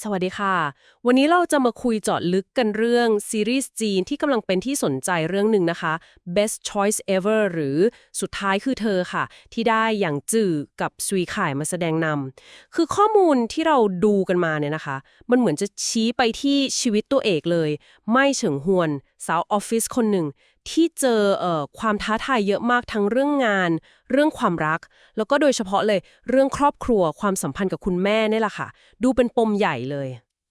สวัสดีค่ะ วันนี้เราจะมาคุยเจาะลึกกันเรื่องซีรีส์จีนที่กำลังเป็นที่สนใจเรื่องหนึ่งนะคะ Best Choice Ever หรือสุดท้ายคือเธอค่ะ ที่ได้อย่างจื่อกับซุยข่ายมาแสดงนำคือข้อมูลที่เราดูกันมาเนี่ยนะคะ มันเหมือนจะชี้ไปที่ชีวิตตัวเอกเลย ไม่เฉิงฮวน สาวออฟฟิศคนหนึ่ง ที่เจอเอ่อความท้าทายเยอะมากทั้งเรื่องงาน เรื่องความรัก แล้วก็โดยเฉพาะเลยเรื่องครอบครัวความสัมพันธ์กับคุณแม่นี่แหละค่ะ ดูเป็นปมใหญ่เลย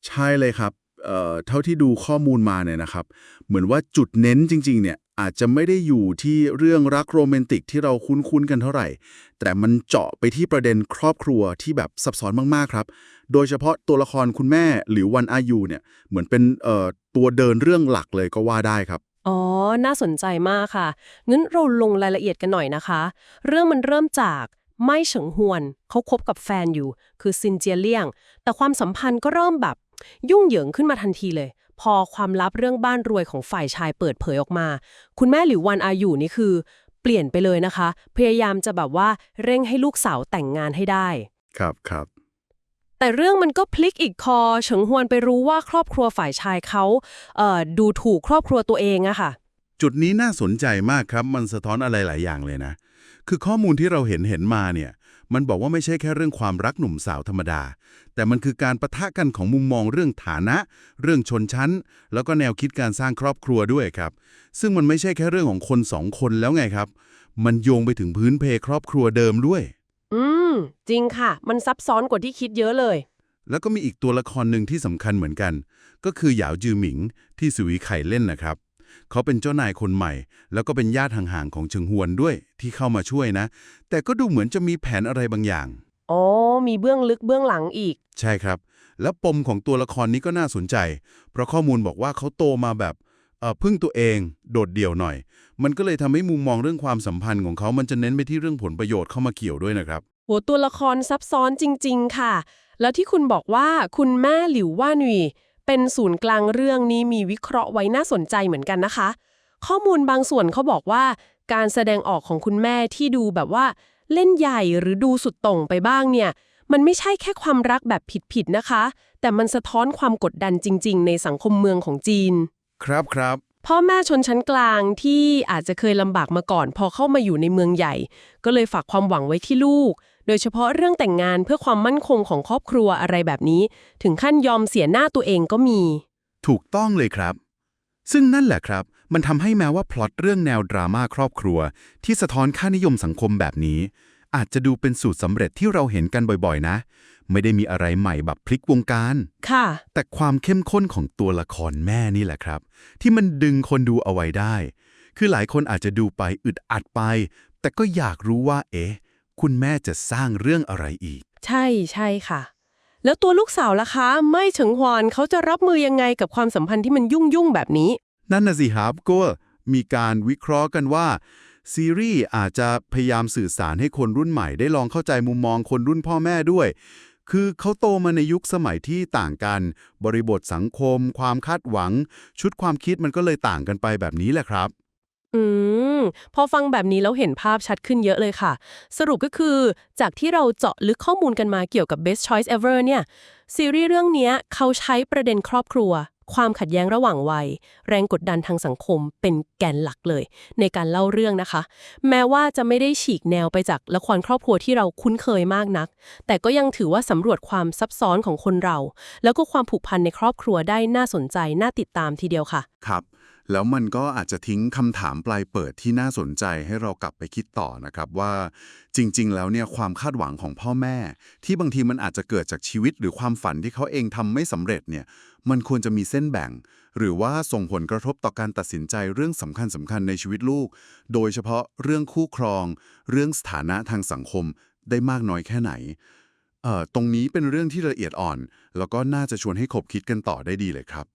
ใช่เลยครับเอ่อเท่าที่ดูข้อมูลมาเนี่ยนะครับ เหมือนว่าจุดเน้นจริง ๆ เนี่ย อาจจะไม่ได้อยู่ที่เรื่องรักโรแมนติกที่เราคุ้นๆกันเท่าไหร่ แต่มันเจาะไปที่ประเด็นครอบครัวที่แบบซับซ้อนมากๆครับ โดยเฉพาะตัวละครคุณแม่หรือวันอายุเนี่ยเหมือนเป็นเอ่อตัวเดินเรื่องหลักเลยก็ว่าได้ครับอ๋อ น่าสนใจมากค่ะ งั้นเราลงรายละเอียดกันหน่อยนะคะ เรื่องมันเริ่มจากไม่เฉิงฮวน เขาคบกับแฟนอยู่ คือซินเจียเลี่ยง แต่ความสัมพันธ์ก็เริ่มแบบยุ่งเหยิงขึ้นมาทันทีเลย พอความลับเรื่องบ้านรวยของฝ่ายชายเปิดเผยออกมา คุณแม่หลิววันอายุนี่คือ เปลี่ยนไปเลยนะคะ พยายามจะแบบว่าเร่งให้ลูกสาวแต่งงานให้ได้ ครับครับ แต่เรื่องมันก็พลิกอีกคอเฉิงฮวนไปรู้ว่าครอบครัวฝ่ายชายเขาเอ่อดูถูกครอบครัวตัวเองอะค่ะ จุดนี้น่าสนใจมากครับ มันสะท้อนอะไรหลายอย่างเลยนะ คือข้อมูลที่เราเห็นเห็นมาเนี่ย มันบอกว่าไม่ใช่แค่เรื่องความรักหนุ่มสาวธรรมดา แต่มันคือการประทะกันของมุมมองเรื่องฐานะ เรื่องชนชั้น แล้วก็แนวคิดการสร้างครอบครัวด้วยครับ ซึ่งมันไม่ใช่แค่เรื่องของคนสองคนแล้วไงครับ มันโยงไปถึงพื้นเพครอบครัวเดิมด้วย อืม จริงค่ะ มันซับซ้อนกว่าที่คิดเยอะเลย แล้วก็มีอีกตัวละครหนึ่งที่สำคัญเหมือนกัน ก็คือหยาวจือหมิงที่สุวิไข่เล่นนะครับ เขาเป็นเจ้านายคนใหม่ แล้วก็เป็นญาติห่างๆของเฉิงฮวนด้วยที่เข้ามาช่วยนะ แต่ก็ดูเหมือนจะมีแผนอะไรบางอย่าง อ๋อ มีเบื้องลึกเบื้องหลังอีก ใช่ครับ แล้วปมของตัวละครนี้ก็น่าสนใจ เพราะข้อมูลบอกว่าเขาโตมาแบบเอ่อพึ่งตัวเองโดดเดี่ยวหน่อย มันก็เลยทำให้มุมมองเรื่องความสัมพันธ์ของเขา มันจะเน้นไปที่เรื่องผลประโยชน์เข้ามาเกี่ยวด้วยนะครับหัวตัวละครซับซ้อนจริง ๆ ค่ะ แล้วที่คุณบอกว่าคุณแม่หลิวว่าหนุย เป็นศูนย์กลางเรื่องนี้มีวิเคราะห์ไว้น่าสนใจเหมือนกันนะคะ ข้อมูลบางส่วนเขาบอกว่าการแสดงออกของคุณแม่ที่ดูแบบว่า เล่นใหญ่หรือดูสุดโต่งไปบ้างเนี่ย มันไม่ใช่แค่ความรักแบบผิดๆนะคะ แต่มันสะท้อนความกดดันจริง ๆ ในสังคมเมืองของจีน ครับครับพ่อแม่ชนชั้นกลางที่อาจจะเคยลำบากมาก่อน พอเข้ามาอยู่ในเมืองใหญ่ ก็เลยฝากความหวังไว้ที่ลูก โดยเฉพาะเรื่องแต่งงานเพื่อความมั่นคงของครอบครัวอะไรแบบนี้ ถึงขั้นยอมเสียหน้าตัวเองก็มี ถูกต้องเลยครับ ซึ่งนั่นแหละครับ มันทำให้แม้ว่าพล็อตเรื่องแนวดราม่าครอบครัว ที่สะท้อนค่านิยมสังคมแบบนี้ อาจจะดูเป็นสูตรสำเร็จที่เราเห็นกันบ่อยๆ นะ ไม่ได้มีอะไรใหม่แบบพลิกวงการ ค่ะ แต่ความเข้มข้นของตัวละครแม่นี่แหละครับ ที่มันดึงคนดูเอาไว้ได้ คือหลายคนอาจจะดูไปอึดอัดไป แต่ก็อยากรู้ว่าเอ๊ะ คุณแม่จะสร้างเรื่องอะไรอีก ใช่ใช่ค่ะ แล้วตัวลูกสาวล่ะคะ ไม่เฉิงฮวานเขาจะรับมือยังไงกับความสัมพันธ์ที่มันยุ่งยุ่งๆแบบนี้ นั่นน่ะสิครับก็มีการวิเคราะห์กันว่า ซีรีส์อาจจะพยายามสื่อสารให้คนรุ่นใหม่ได้ลองเข้าใจมุมมองคนรุ่นพ่อแม่ด้วย คือเขาโตมาในยุคสมัยที่ต่างกัน บริบทสังคม ความคาดหวัง ชุดความคิดมันก็เลยต่างกันไปแบบนี้แหละครับ อืม พอฟังแบบนี้แล้วเห็นภาพชัดขึ้นเยอะเลยค่ะ สรุปก็คือ จากที่เราเจาะลึกข้อมูลกันมาเกี่ยวกับ Best Choice Ever เนี่ย ซีรีส์เรื่องนี้เขาใช้ประเด็นครอบครัว ความขัดแย้งระหว่างวัย แรงกดดันทางสังคมเป็นแกนหลักเลย ในการเล่าเรื่องนะคะ แม้ว่าจะไม่ได้ฉีกแนวไปจากละครครอบครัวที่เราคุ้นเคยมากนัก แต่ก็ยังถือว่าสำรวจความซับซ้อนของคนเรา แล้วก็ความผูกพันในครอบครัวได้น่าสนใจน่าติดตามทีเดียวค่ะ ครับ แล้วมันก็อาจจะทิ้งคำถามปลายเปิดที่น่าสนใจให้เรากลับไปคิดต่อนะครับว่าจริง ๆ แล้วเนี่ยความคาดหวังของพ่อแม่ ที่บางทีมันอาจจะเกิดจากชีวิตหรือความฝันที่เขาเองทำไม่สำเร็จเนี่ยมันควรจะมีเส้นแบ่ง หรือว่าส่งผลกระทบต่อการตัดสินใจเรื่องสำคัญสคัญๆในชีวิตลูก โดยเฉพาะเรื่องคู่ครอง เรื่องสถานะทางสังคมได้มากน้อยแค่ไหนเอ่อตรงนี้เป็นเรื่องที่ละเอียดอ่อน แล้วก็น่าจะชวนให้คบคิดกันต่อได้ดีเลยครับ